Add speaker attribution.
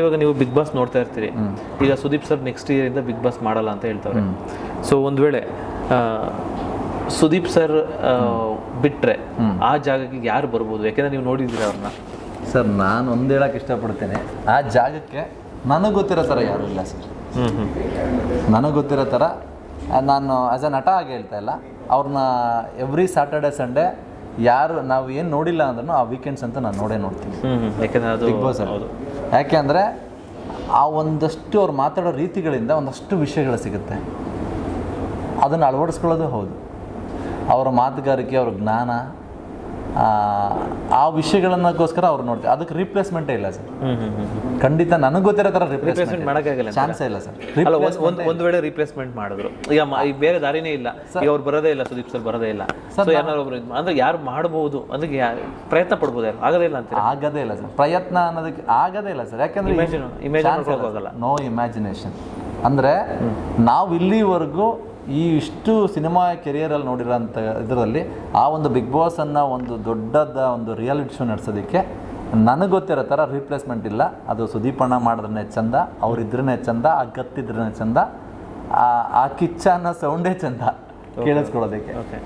Speaker 1: ಇವಾಗ ನೀವು big boss ನೋಡ್ತಾ ಇರ್ತೀರಿ. ಈಗ ಸುದೀಪ್ ಸರ್ ನೆಕ್ಸ್ಟ್ ಇಯರ್ ಇಂದ ಬಿಗ್ ಬಾಸ್ ಮಾಡಲ್ಲ ಅಂತ ಹೇಳ್ತಾರೆ ಸೊ ಒಂದ್ ವೇಳೆ ಸುದೀಪ್ ಸರ್ ಬಿಟ್ರೆ ಆ ಜಾಗಕ್ಕೆ ಯಾರು ಬರ್ಬೋದು? ಯಾಕೆಂದ್ರೆ ನೀವು ನೋಡಿದ್ದೀರಾ ಅವ್ರನ್ನ?
Speaker 2: ಸರ್ ನಾನು ಒಂದು ಹೇಳಕ್ಕೆ ಇಷ್ಟಪಡ್ತೇನೆ. ಆ ಜಾಗಕ್ಕೆ ನನಗೆ ಗೊತ್ತಿರೋ ಥರ ಯಾರು ಇಲ್ಲ ಸರ್. ನನಗೆ ಗೊತ್ತಿರೋ ಥರ ನಾನು ಆಸ್ ಅ ನಟ ಆಗಿ ಹೇಳ್ತಾ ಇಲ್ಲ. ಅವ್ರನ್ನ ಎವ್ರಿ ಸಾಟರ್ಡೆ ಸಂಡೇ ಯಾರು ನಾವು ಏನು ನೋಡಿಲ್ಲ ಅಂದ್ರೂ ಆ ವೀಕೆಂಡ್ಸ್ ಅಂತ ನಾನು ನೋಡೇ ನೋಡ್ತೀನಿ.
Speaker 1: ಹ್ಮ್ ಅದು
Speaker 2: ಬಿಗ್ ಬಾಸ್
Speaker 1: ಹೌದು.
Speaker 2: ಯಾಕೆ ಅಂದರೆ ಆ ಒಂದಷ್ಟು ಅವ್ರು ಮಾತಾಡೋ ರೀತಿಗಳಿಂದ ಒಂದಷ್ಟು ವಿಷಯಗಳು ಸಿಗುತ್ತೆ. ಅದನ್ನು ಅಳವಡಿಸ್ಕೊಳ್ಳೋದು ಹೌದು. ಅವರ ಮಾತುಗಾರಿಕೆ, ಅವ್ರ ಜ್ಞಾನ ಆ, ವಿಷಯಗಳನ್ನಕ್ಕೋಸ್ಕರ ಅವ್ರು ನೋಡ್ತೀವಿ ಅದಕ್ಕೆ ರಿಪ್ಲೇಸ್ಮೆಂಟೇ ಇಲ್ಲ ಸರ್. ಖಂಡಿತ ನನಗೆ ಗೊತ್ತಿರೋ ಥರ
Speaker 1: ರಿಪ್ಲೇಸ್ಮೆಂಟ್ ಮಾಡೋಕ್ಕಾಗಲ್ಲ.
Speaker 2: ಚಾನ್ಸೇ ಇಲ್ಲ ಸರ್.
Speaker 1: ಅಲ್ಲ ಒಂದ್ ಒಂದ್ ವೇಳೆ ರಿಪ್ಲೇಸ್ಮೆಂಟ್ ಮಾಡಿದ್ರು. ಈಗ ಬೇರೆ ದಾರಿನೇ ಇಲ್ಲ. ಈಗ ಅವ್ರು ಬರೋದೇ ಇಲ್ಲ ಸುದೀಪ್ ಸರ್ ಬರೋದೇ ಇಲ್ಲ. ಸರ್ ಯಾರು ಒಬ್ರು ಅಂದ್ರೆ ಯಾರು ಮಾಡಬಹುದು ಅಂದ್ರೆ ಯಾ- ಪ್ರಯತ್ನ ಪಡ್ಬೋದು ಯಾರು? ಆಗದೇ ಇಲ್ಲ ಅಂತ
Speaker 2: ಆಗದೇ ಇಲ್ಲ ಸರ್. ಪ್ರಯತ್ನ ಅನ್ನೋದಕ್ಕೆ ಆಗದೇ ಇಲ್ಲ ಸರ್. ಯಾಕಂದ್ರೆ
Speaker 1: ಇಮೇಜ್.
Speaker 2: ನೋ ಇಮ್ಯಾಜಿನೇಷನ್ ಅಂದ್ರೆ ನಾವು ಇಲ್ಲಿವರೆಗೂ ಈ ಇಷ್ಟು ಸಿನಿಮಾ ಕೆರಿಯರಲ್ಲಿ ನೋಡಿರೋಂಥ ಇದರಲ್ಲಿ ಆ ಒಂದು ಬಿಗ್ ಬಾಸ್ ಅನ್ನೋ ಒಂದು ದೊಡ್ಡದ ಒಂದು ರಿಯಾಲಿಟಿ ಶೋ ನಡೆಸೋದಕ್ಕೆ ನನಗೆ ಗೊತ್ತಿರೋ ಥರ ರೀಪ್ಲೇಸ್ಮೆಂಟ್ ಇಲ್ಲ. ಅದು ಸುದೀಪಣ್ಣ ಮಾಡಿದ್ರೆ ಚಂದ ಅವ್ರಿದ್ರೇ ಚಂದ ಆ ಗತ್ತಿದ್ರೇ ಚಂದ ಆ- ಆ ಕಿಚ್ಚ ಅನ್ನೋ ಸೌಂಡೇ ಚಂದ ಕೇಳಿಸ್ಕೊಳ್ಳೋದಕ್ಕೆ.
Speaker 1: ಓಕೆ